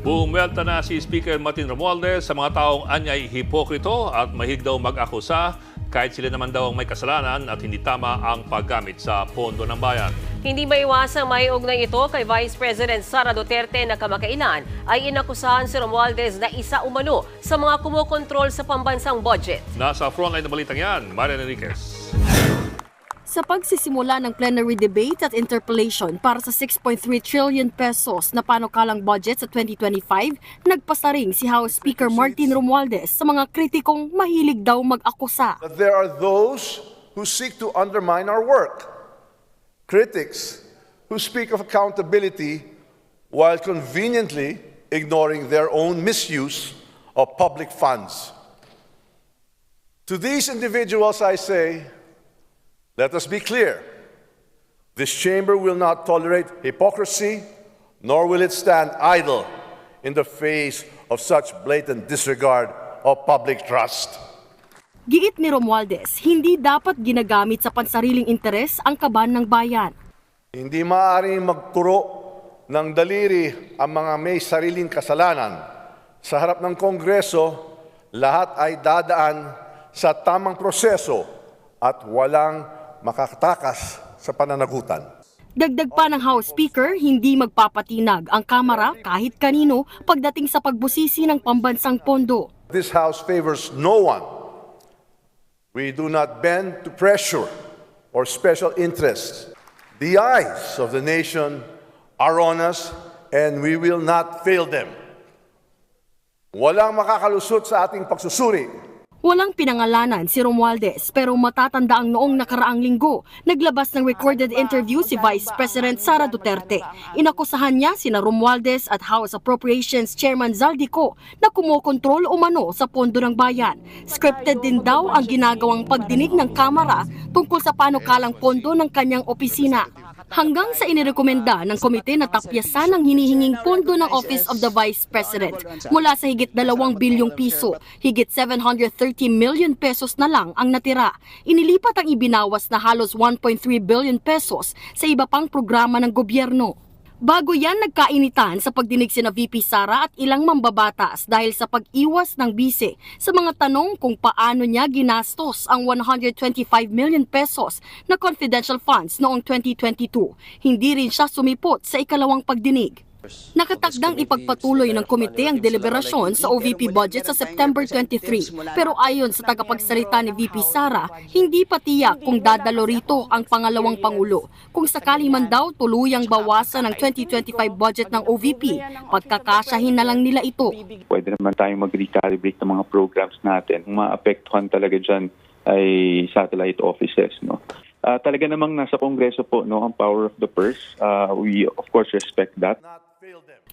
Bumuelta na si Speaker Martin Romualdez sa mga taong anyay hipokrito at mahig daw mag-akusa kahit sila naman daw ang may kasalanan at hindi tama ang paggamit sa pondo ng bayan. Hindi maiwasang may ugnay ito kay Vice President Sara Duterte na kamakailan ay inakusahan si Romualdez na isa umano sa mga kumokontrol sa pambansang budget. Nasa frontline na balitang yan, Marian Enriquez. Sa pagsisimula ng plenary debate at interpellation para sa 6.3 trillion pesos na panukalang budget sa 2025, nagpasaring si House Speaker Martin Romualdez sa mga kritikong mahilig daw mag-akusa. that there are those who seek to undermine our work, critics who speak of accountability while conveniently ignoring their own misuse of public funds. To these individuals, I say, let us be clear. This chamber will not tolerate hypocrisy, nor will it stand idle in the face of such blatant disregard of public trust. Giit ni Romualdez, hindi dapat ginagamit sa pansariling interes ang kaban ng bayan. Hindi maaaring magturo ng daliri ang mga may sariling kasalanan. Sa harap ng Kongreso, lahat ay dadaan sa tamang proseso at walang makatakas sa pananagutan. Dagdag pa ng House Speaker, hindi magpapatinag ang Kamara kahit kanino pagdating sa pagbusisi ng pambansang pondo. This House favors no one. We do not bend to pressure or special interests. The eyes of the nation are on us and we will not fail them. Walang makakalusot sa ating pagsusuri Walang pinangalanan si Romualdez pero matatanda ang noong nakaraang linggo, naglabas ng recorded interview si Vice President Sara Duterte. Inakusahan niya sina Romualdez at House Appropriations Chairman Zaldico na kumokontrol umano sa pondo ng bayan. Scripted din daw ang ginagawang pagdinig ng Kamara tungkol sa panukalang pondo ng kanyang opisina. Hanggang sa inirekomenda ng komite na tapyasan ang hinihinging pondo ng Office of the Vice President mula sa higit 2 bilyong piso, higit 730 million pesos na lang ang natira. Inilipat ang ibinawas na halos 1.3 billion pesos sa iba pang programa ng gobyerno. Bago yan nagkainitan sa pagdinig sina VP Sara at ilang mambabatas dahil sa pag-iwas ng bise sa mga tanong kung paano niya ginastos ang 125 million pesos na confidential funds noong 2022. Hindi rin siya sumipot sa ikalawang pagdinig. Nakatakdang ipagpatuloy ng komite ang deliberasyon sa OVP budget sa September 23. Pero ayon sa tagapagsalita ni VP Sara, hindi pa tiyak kung dadalo rito ang pangalawang pangulo. Kung sakali man daw tuluyang bawasan ang 2025 budget ng OVP, pagkakasyahin na lang nila ito. pwede naman tayong mag-recalibrate ng mga programs natin. Maapektuhan talaga dyan ay satellite offices. No? Ah, talaga namang nasa Kongreso po no, ang power of the purse. Ah, we of course respect that.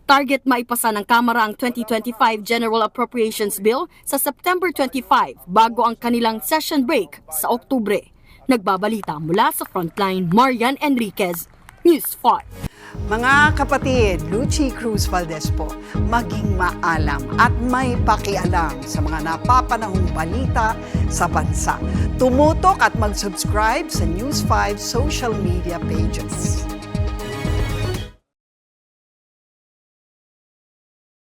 Target maipasa ng Kamara ang 2025 General Appropriations Bill sa September 25 bago ang kanilang session break sa Oktubre. Nagbabalita mula sa Frontline, Marian Enriquez, News 5. Mga kapatid, Lucy Cruz Valdez po, maging maalam at may pakialam sa mga napapanahong balita sa bansa. Tumutok at mag-subscribe sa News 5 social media pages.